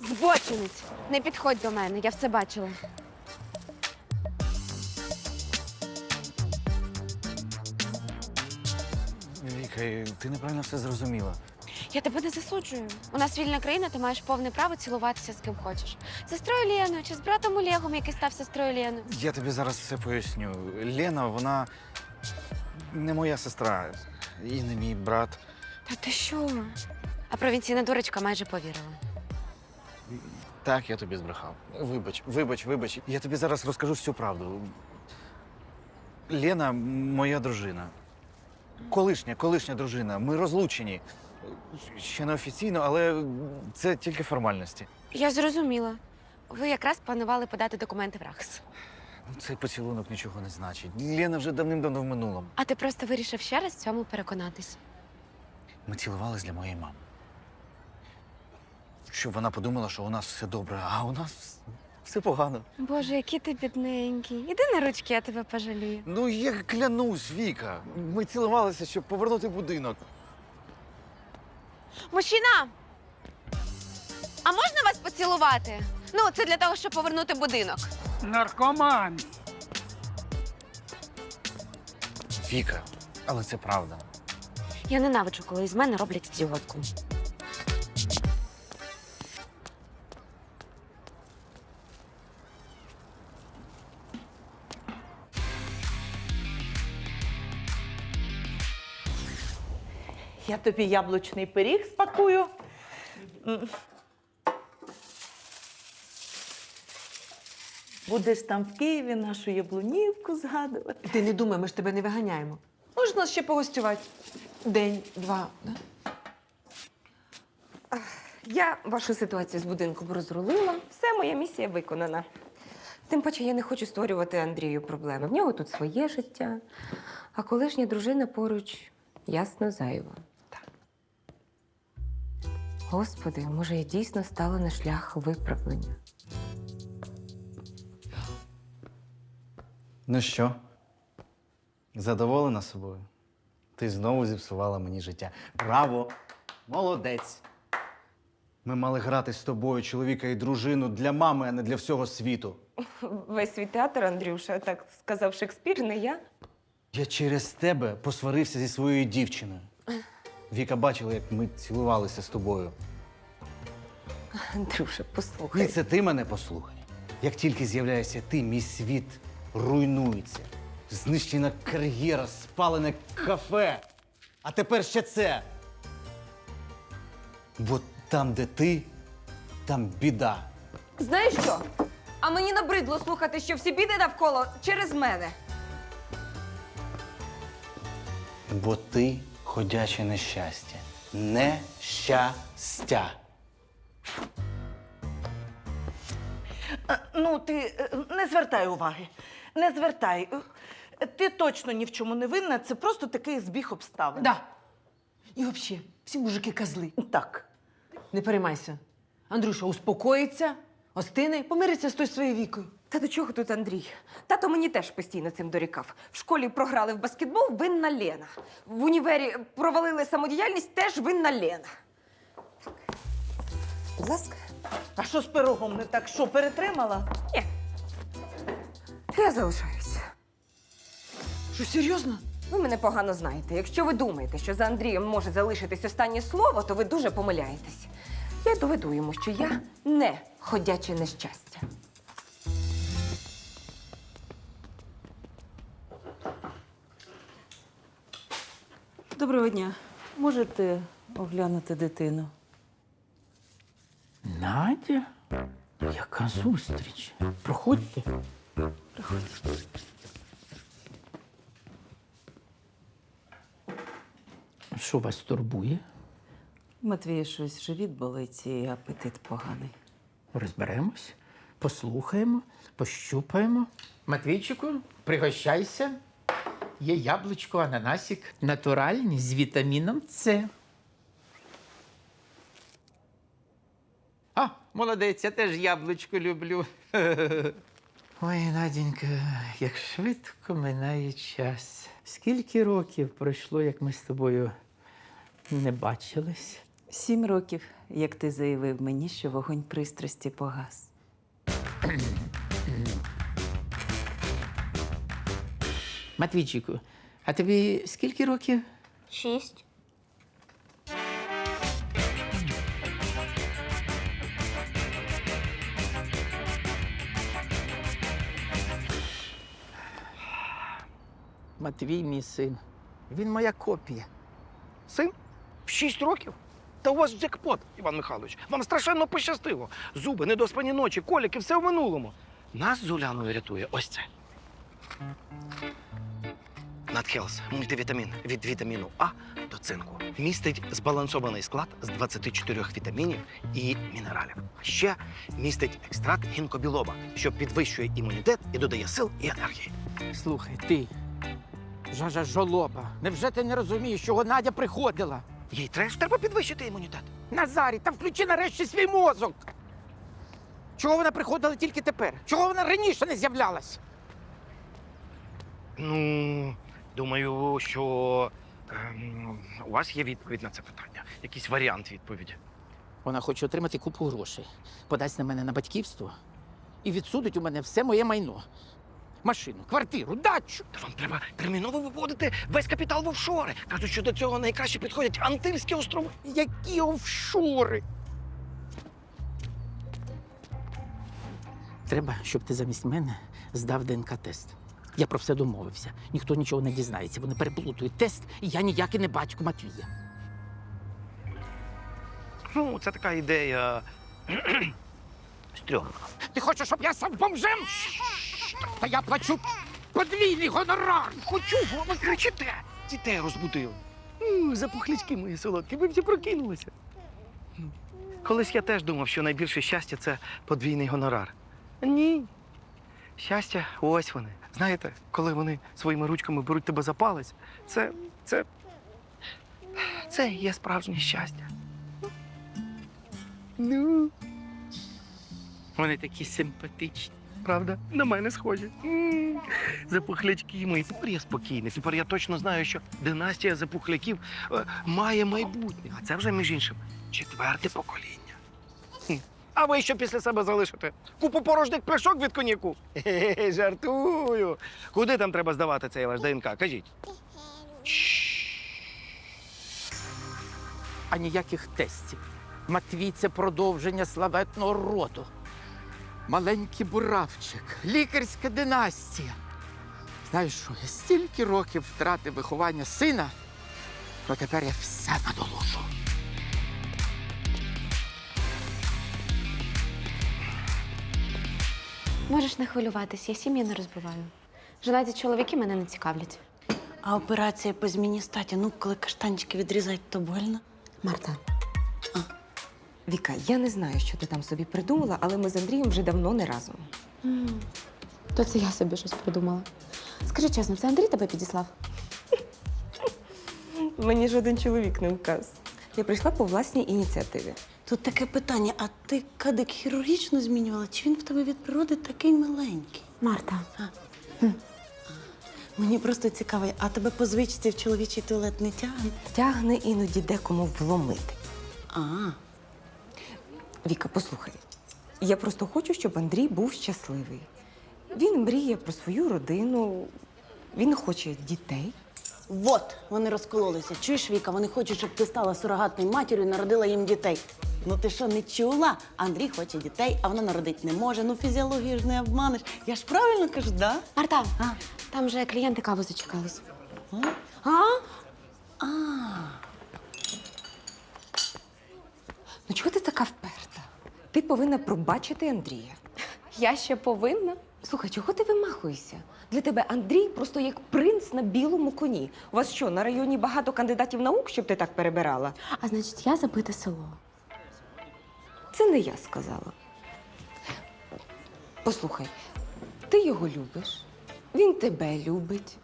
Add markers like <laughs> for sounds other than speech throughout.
Збочинець! Не підходь до мене, я все бачила. Віка, ти неправильно все зрозуміла. Я тебе не засуджую. У нас вільна країна, ти маєш повне право цілуватися з ким хочеш. З сестрою Леною чи з братом Олегом, який став сестрою Леною. Я тобі зараз все поясню. Лена, вона не моя сестра і не мій брат. Та ти що? А провінційна дурочка майже повірила. Так, я тобі збрехав. Вибач, вибач, вибач. Я тобі зараз розкажу всю правду. Лена моя дружина. Колишня, колишня дружина. Ми розлучені. Ще не офіційно, але це тільки формальності. Я зрозуміла. Ви якраз планували подати документи в РАХС. Цей поцілунок нічого не значить. Лена вже давним-давно в минулому. А ти просто вирішив ще раз в цьому переконатись. Ми цілувались для моєї мами. Щоб вона подумала, що у нас все добре, а у нас все погано. Боже, який ти бідненький. Іди на ручки, я тебе пожалію. Ну, я клянусь, Віка. Ми цілувалися, щоб повернути будинок. Мужчина! А можна вас поцілувати? Ну, це для того, щоб повернути будинок. Наркоман. Віка, але це правда. Я ненавиджу, коли із мене роблять ідіотку. Я тобі яблучний пиріг спакую. Будеш там в Києві нашу яблунівку згадувати. Ти не думай, ми ж тебе не виганяємо. Можна ще погостювати. День, два. Да? Я вашу ситуацію з будинком розрулила. Все, моя місія виконана. Тим паче я не хочу створювати Андрію проблеми. В нього тут своє життя, а колишня дружина поруч ясно зайва. Господи, може, я дійсно стала на шлях виправлення. Ну що? Задоволена собою? Ти знову зіпсувала мені життя. Браво! Молодець! Ми мали грати з тобою, чоловіка і дружину, для мами, а не для всього світу. Весь свій театр, Андрюша, так сказав Шекспір, не я. Я через тебе посварився зі своєю дівчиною. Віка бачила, як ми цілувалися з тобою. Андрюша, послухай. Ні, це ти мене послухай. Як тільки з'являєшся ти, мій світ руйнується. Знищена кар'єра, спалене кафе. А тепер ще це. Бо там, де ти, там біда. Знаєш що? А мені набридло слухати, що всі біди навколо через мене. Бо ти ходяче нещастя. Нещастя. Е, Ну, ти е, не звертай уваги. Не звертай. Е, Ти точно ні в чому не винна, це просто такий збіг обставин. Да. І взагалі, всі мужики козли. Так. Не переймайся. Андрюша успокоїться, остине, помириться з тою своєю вікою. Та до чого тут Андрій? Тато мені теж постійно цим дорікав. В школі програли в баскетбол винна Лена. В універі провалили самодіяльність теж винна Лена. Будь ласка. А що з пирогом не так? Що, перетримала? Ні. Я залишаюся. Що, серйозно? Ви мене погано знаєте. Якщо ви думаєте, що за Андрієм може залишитись останнє слово, то ви дуже помиляєтесь. Я доведу йому, що я не ходяче нещастя. Доброго дня. Можете оглянути дитину? Надя? Яка зустріч? Проходьте. Що вас турбує? Матвія щось живіт болить і апетит поганий. Розберемось, послухаємо, пощупаємо. Матвійчику, пригощайся. Є яблучко, ананасик. Натуральні з вітаміном С. А, молодець, я теж яблучко люблю. <laughs> Ой, Наденька, як швидко минає час. Скільки років пройшло, як ми з тобою не бачились? Сім років, як ти заявив мені, що вогонь пристрасті погас. <clears throat> Матвійчику, а тобі скільки років? Шість. Матвій, мій син. Він моя копія. Син? В шість років? Та у вас джекпот, Іван Михайлович. Вам страшенно пощастило. Зуби, недоспані ночі, коліки, все в минулому. Нас з Уляною рятує ось це. Надхелс мультивітамін від вітаміну А до цинку. Містить збалансований склад з 24 вітамінів і мінералів. Ще містить екстракт гінкобілоба, що підвищує імунітет і додає сил і енергії. Слухай, ти, жажа жолоба, невже ти не розумієш, чого Надя приходила? Їй теж треба підвищити імунітет. Назарі, та включи нарешті свій мозок. Чого вона приходила тільки тепер? Чого вона раніше не з'являлась? Ну, думаю, що ем, у вас є відповідь на це питання. Якийсь варіант відповіді. Вона хоче отримати купу грошей, подасть на мене на батьківство і відсудить у мене все моє майно. Машину, квартиру, дачу. Та вам треба терміново виводити весь капітал в офшори. Кажуть, що до цього найкраще підходять Антильські острови. Які офшори. Треба, щоб ти замість мене здав ДНК-тест. Я про все домовився. Ніхто нічого не дізнається. Вони переплутують тест, і я ніякий не батько Матвія. Ну, це така ідея. <clears throat> Стрьомна. Ти хочеш, щоб я став бомжем? Та я плачу подвійний гонорар. Хочу, бо ви кричите. Дітей розбудили. У, Запухлячки мої солодкі, ви всі прокинулися. Ну, Колись я теж думав, що найбільше щастя це подвійний гонорар. Ні. Щастя, ось вони. Знаєте, коли вони своїми ручками беруть тебе за палець, це. це. Це і є справжнє щастя. Ну. Вони такі симпатичні. Правда? На мене схожі. Запухлячки мої. Тепер я спокійний. Тепер я точно знаю, що династія запухляків е, має майбутнє. А це вже, між іншим, четверте покоління. А ви що після себе залишите? Купу порожніх пляшок від коньяку? Хе-хе, жартую. Куди там треба здавати цей ваш ДНК? Кажіть. а ніяких тестів. Матвій це продовження славетного роду. Маленький буравчик, лікарська династія. Знаєш що, я стільки років втратив виховання сина, то тепер я все надолужу. Можеш не хвилюватись, я сім'ї не розбиваю. Женаті чоловіки мене не цікавлять. А операція по зміні статі, ну, коли каштанчики відрізають, то больно. Марта. Віка, я не знаю, що ти там собі придумала, але ми з Андрієм вже давно не разом. То це я собі щось придумала. Скажи чесно, це Андрій тебе підіслав? Мені жоден чоловік не указ. Я прийшла по власній ініціативі. Тут таке питання: а ти кадик хірургічно змінювала? Чи він в тебе від природи такий миленький? Марта, Мені просто цікаво, а тебе по звичці в чоловічий туалет не тягне? Тягне іноді декому вломити. А, Віка, послухай. Я просто хочу, щоб Андрій був щасливий. Він мріє про свою родину, він хоче дітей. от вони розкололися. Чуєш, Віка, вони хочуть, щоб ти стала сурогатною матір'ю і народила їм дітей. Ну ти що, не чула? Андрій хоче дітей, а вона народити не може. Ну фізіологію ж не обманеш. Я ж правильно кажу, да? Марта, А. там же клієнти каву зачекались. А? А? А, Ну чого ти така вперта? Ти повинна пробачити Андрія. Я ще повинна. Слухай, чого ти вимахуєшся? Для тебе Андрій просто як принц на білому коні. У вас що, на районі багато кандидатів наук, щоб ти так перебирала? А значить, я забите село. Це не я сказала. Послухай, ти його любиш, він тебе любить.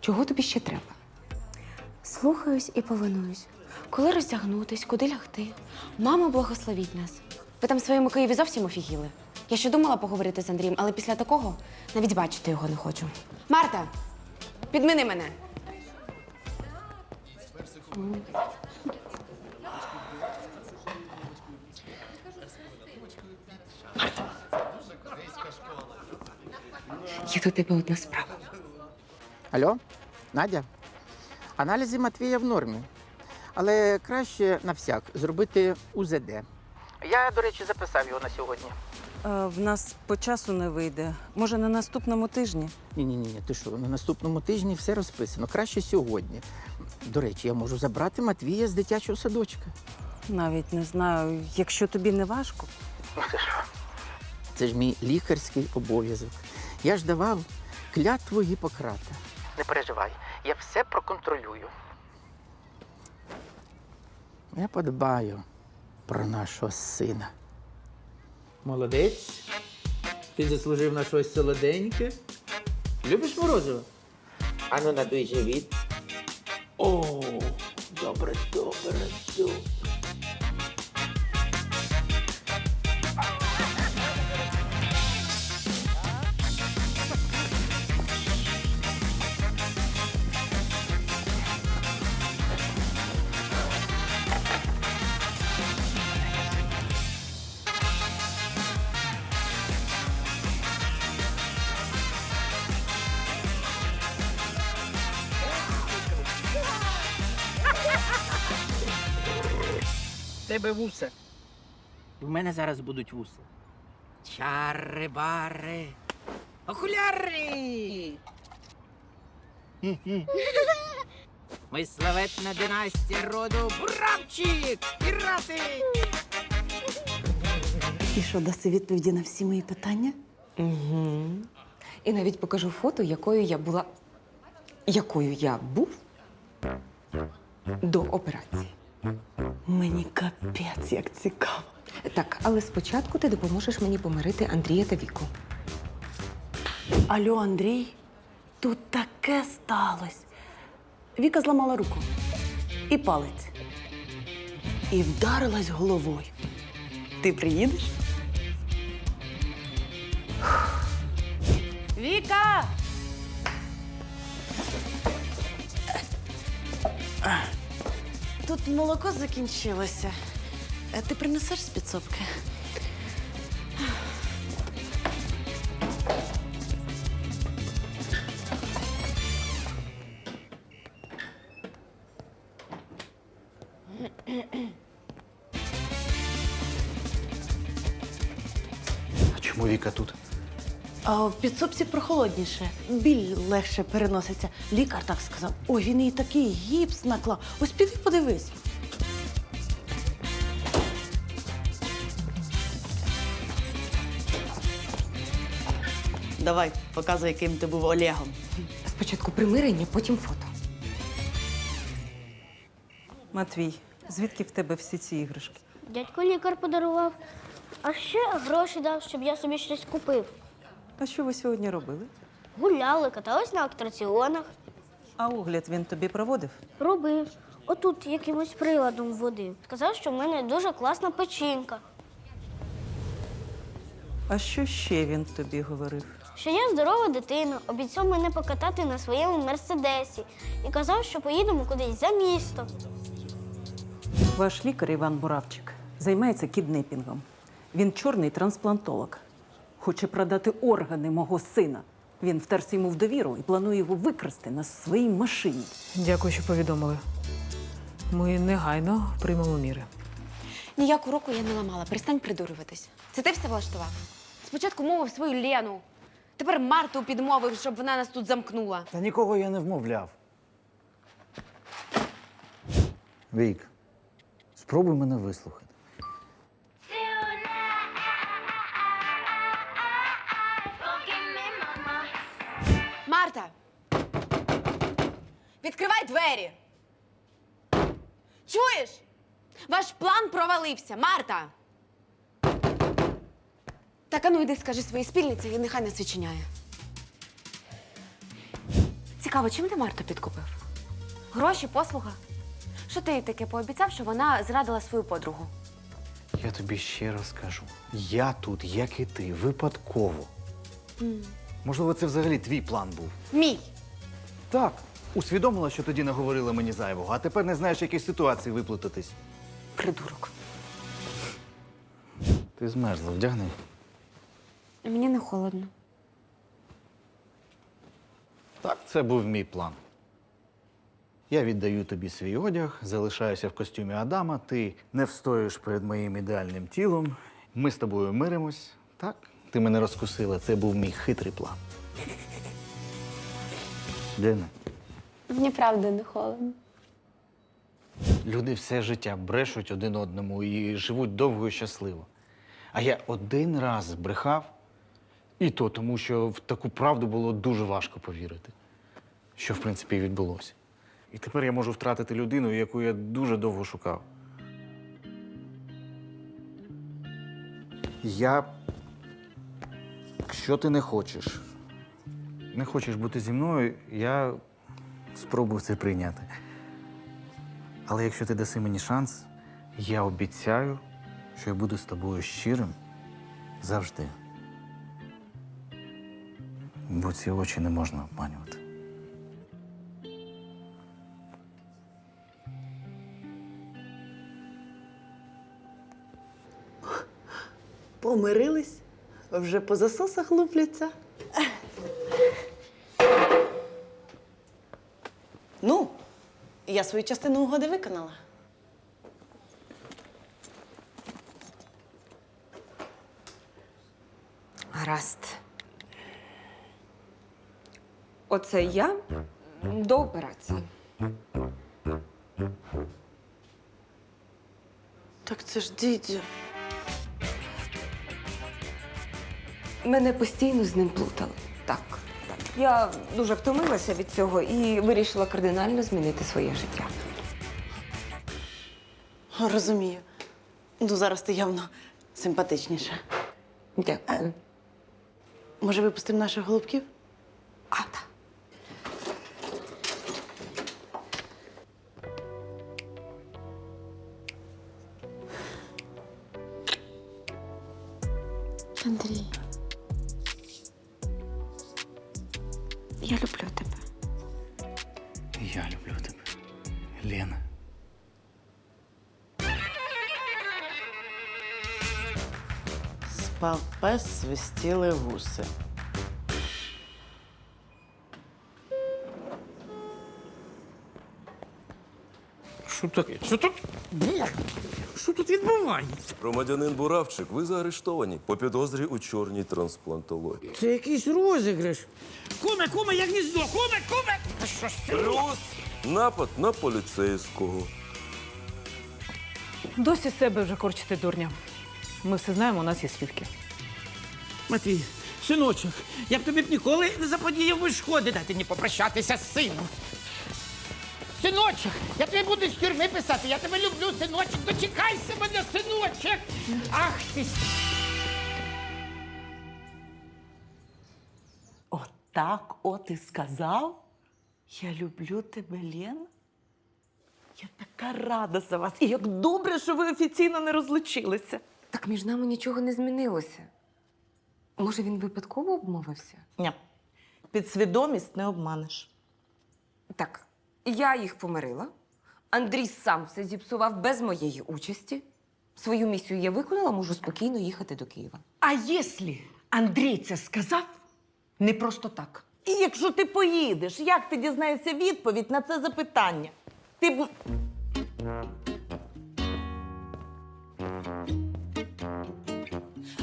Чого тобі ще треба? Слухаюсь і повинуюсь. Коли роздягнутись, куди лягти? Мамо, благословіть нас. Ви там своєму Києві зовсім офігіли. Я ще думала поговорити з Андрієм, але після такого навіть бачити його не хочу. Марта, підміни мене. Є до тебе одна справа. Алло, Надя? Аналізи Матвія в нормі. Але краще на всяк зробити УЗД. Я, до речі, записав його на сьогодні. А, в нас по часу не вийде. Може, на наступному тижні? Ні, ні, ні, ти що, на наступному тижні все розписано. Краще сьогодні. До речі, я можу забрати Матвія з дитячого садочка. Навіть не знаю, якщо тобі не важко. Ну ти що? Це ж мій лікарський обов'язок. Я ж давав клятву Гіппократа. Не переживай, я все проконтролюю. Я подбаю про нашого сина. Молодець. Ти заслужив на щось солоденьке. Любиш морозиво? Ану, надуй живіт. О, добре, добре, добре. Тебе вуса. У мене зараз будуть вуса. Чари-бари. Окуляри. <laughs> Ми славетна династія роду Буравчик! Пірати! І що, даси відповіді на всі мої питання? Угу. І навіть покажу фото, якою я була. Якою я був до операції. Мені капець, як цікаво. Так, але спочатку ти допоможеш мені помирити Андрія та Віку. Алло, Андрій, тут таке сталося. Віка зламала руку і палець. І вдарилась головою. Ти приїдеш? Віка! Тут молоко закінчилося. Е, Ти принесеш з підсобки? А в підсобці прохолодніше, біль легше переноситься. Лікар так сказав. Ой, він їй такий гіпс наклав. Ось піди подивись. Давай, показуй, яким ти був Олегом. Спочатку примирення, потім фото. Матвій, звідки в тебе всі ці іграшки? Дядько лікар подарував, а ще гроші дав, щоб я собі щось купив. А що ви сьогодні робили? Гуляли, катались на атракціонах, А огляд він тобі проводив? робив. Отут якимось приладом водив. Сказав, що в мене дуже класна печінка, А що ще він тобі говорив? що я здорова дитина, обіцяв мене покатати на своєму мерседесі і казав, що поїдемо кудись за місто. Ваш лікар Іван Буравчик займається кіднепінгом. Він чорний трансплантолог. Хоче продати органи мого сина. Він втерся йому в довіру і планує його викрасти на своїй машині. Дякую, що повідомили. Ми негайно приймемо міри. Ніяку руку я не ламала, перестань придурюватись. Це ти все влаштував? Спочатку мовив свою Лену, тепер Марту підмовив, щоб вона нас тут замкнула. Та нікого я не вмовляв. Вік, спробуй мене вислухати. Відкривай двері! Чуєш? Ваш план провалився, Марта! Так, а ну йди скажи своїй спільниці і нехай нас відчиняє. Цікаво, чим ти Марту підкупив? Гроші, послуга? Що ти їй таке пообіцяв, що вона зрадила свою подругу? Я тобі ще раз кажу: я тут, як і ти, випадково. Можливо, це взагалі твій план був. Мій! Так. Усвідомила, що тоді наговорила мені зайвого, а тепер не знаєш, в якій ситуації виплутатись. Придурок. Ти змерзла, вдягни. Мені не холодно. Так, це був мій план. Я віддаю тобі свій одяг, залишаюся в костюмі Адама, ти не встоїш перед моїм ідеальним тілом. Ми з тобою миримось. Так, ти мене розкусила. Це був мій хитрий план. Дина, Мені правда не холодно. люди все життя брешуть один одному і живуть довго і щасливо. А я один раз збрехав, і то тому, що в таку правду було дуже важко повірити, що в принципі і відбулося. І тепер я можу втратити людину, яку я дуже довго шукав. Я. Якщо ти не хочеш, не хочеш бути зі мною, я спробую це прийняти. Але якщо ти даси мені шанс, я обіцяю, що я буду з тобою щирим завжди. Бо ці очі не можна обманювати. Помирились, вже по засосах лупляться. Я свою частину угоди виконала. Гаразд. Оце я до операції. Так це ж дідя. Мене постійно з ним плутали. Так, так. Я дуже втомилася від цього і вирішила кардинально змінити своє життя. Розумію. Ну, зараз ти явно симпатичніша. Дякую. Може, випустимо наших голубків? А, так. Люблю тебе. Я люблю тебе, Лена. Спав пес, свистіли гуси. Що таке? Що тут? Боже, що тут відбувається? Громадянин Буравчик, ви заарештовані по підозрі у чорній трансплантології. Це якийсь розіграш. Куме, куме, я гніздо, куме, куме! Та що ж це? Плюс напад на поліцейського. Досі себе вже корчите дурня. Ми все знаємо, у нас є свідки. Матвій, синочок, я б тобі б ніколи не заподіяв би шкоди дати не попрощатися з сином. Синочок, я тобі буду з тюрми писати, я тебе люблю, синочок, дочекайся мене, синочок! Ах ти! Отак от і сказав. Я люблю тебе, Лен. Я така рада за вас. І як добре, що ви офіційно не розлучилися. Так між нами нічого не змінилося. Може, він випадково обмовився? Ні. Підсвідомість не обманеш. Так, я їх помирила. Андрій сам все зіпсував без моєї участі. Свою місію я виконала, можу спокійно їхати до Києва. А якщо Андрій це сказав, не просто так. І якщо ти поїдеш, як ти дізнаєшся відповідь на це запитання? Ти б.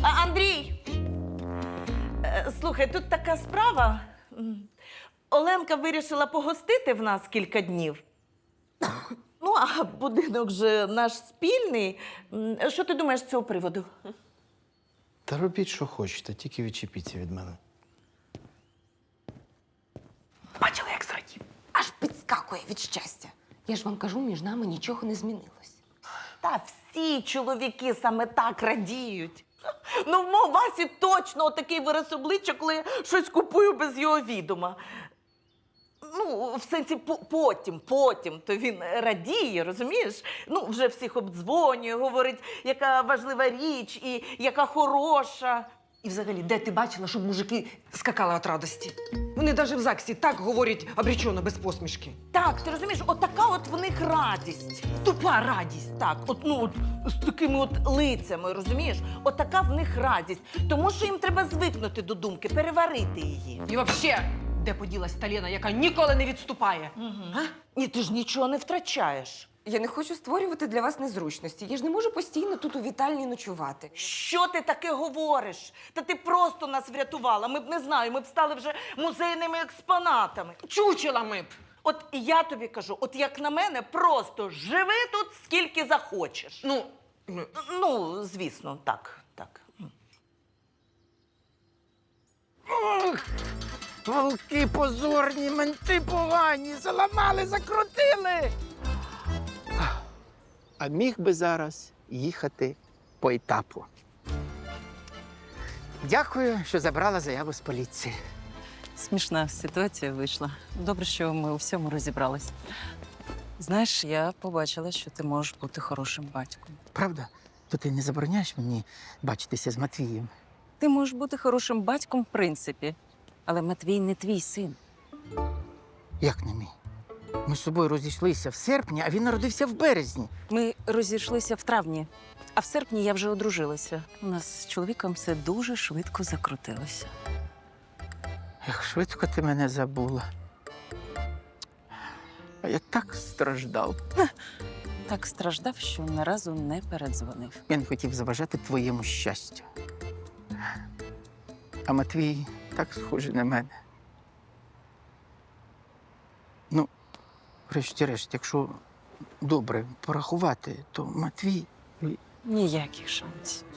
А, Андрій! Е, Слухай, тут така справа. М, Оленка вирішила погостити в нас кілька днів. Ну, а будинок же наш спільний. М, Що ти думаєш з цього приводу? Та робіть, що хочете, тільки відчепіться від мене. Бачила, як зрадів. Аж підскакує від щастя. Я ж вам кажу, між нами нічого не змінилось. Та всі чоловіки саме так радіють. Ну, в мого Васі точно такий вираз обличчя, коли я щось купую без його відома. Ну, в сенсі по- потім, потім, то він радіє, розумієш? Ну, вже всіх обдзвонює, говорить, яка важлива річ і яка хороша. І взагалі, де ти бачила, щоб мужики скакали від радості? Вони навіть в ЗАГСі так говорять обречено без посмішки. Так, ти розумієш, отака от в них радість. Тупа радість. Так, от ну от з такими от лицями, розумієш? Отака в них радість. Тому що їм треба звикнути до думки, переварити її. І взагалі, Де поділась та Лена, яка ніколи не відступає? А? Ні, ти ж нічого не втрачаєш. Я не хочу створювати для вас незручності. Я ж не можу постійно тут у вітальні ночувати. Що ти таке говориш? Та ти просто нас врятувала. Ми б не знаю, ми б стали вже музейними експонатами. Чучелами б. От і я тобі кажу, от як на мене, просто живи тут скільки захочеш. Ну, ну, Ну, звісно, так, так. Ох, волки позорні, менти погані, заламали, закрутили. А міг би зараз їхати по етапу. Дякую, що забрала заяву з поліції. Смішна ситуація вийшла. Добре, що ми у всьому розібрались. Знаєш, я побачила, що ти можеш бути хорошим батьком. Правда? То ти не забороняєш мені бачитися з Матвієм? Ти можеш бути хорошим батьком, в принципі, але Матвій не твій син. Як не мій? Ми з собою розійшлися в серпні, а він народився в березні. Ми розійшлися в травні, а в серпні я вже одружилася. У нас з чоловіком все дуже швидко закрутилося. Як швидко ти мене забула. А я так страждав. Так страждав, що ні разу не передзвонив. Я не хотів заважати твоєму щастю. А Матвій так схожий на мене. Ну, врешті-решт, якщо добре порахувати, то Матвій. Ніяких шансів.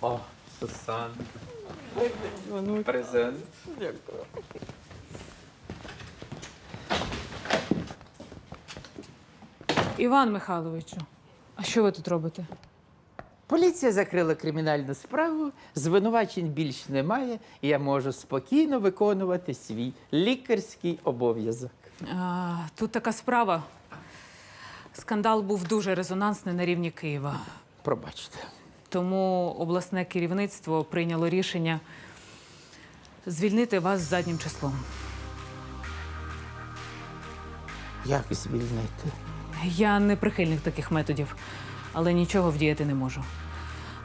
О, Сусан. Презент. Іван Михайловичу, а що ви тут робите? Поліція закрила кримінальну справу, звинувачень більш немає, і я можу спокійно виконувати свій лікарський обов'язок. А, тут така справа. Скандал був дуже резонансний на рівні Києва. Пробачте. Тому обласне керівництво прийняло рішення звільнити вас заднім числом. Як звільнити? Я не прихильник таких методів, але нічого вдіяти не можу.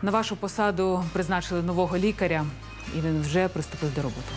На вашу посаду призначили нового лікаря, і він вже приступив до роботи.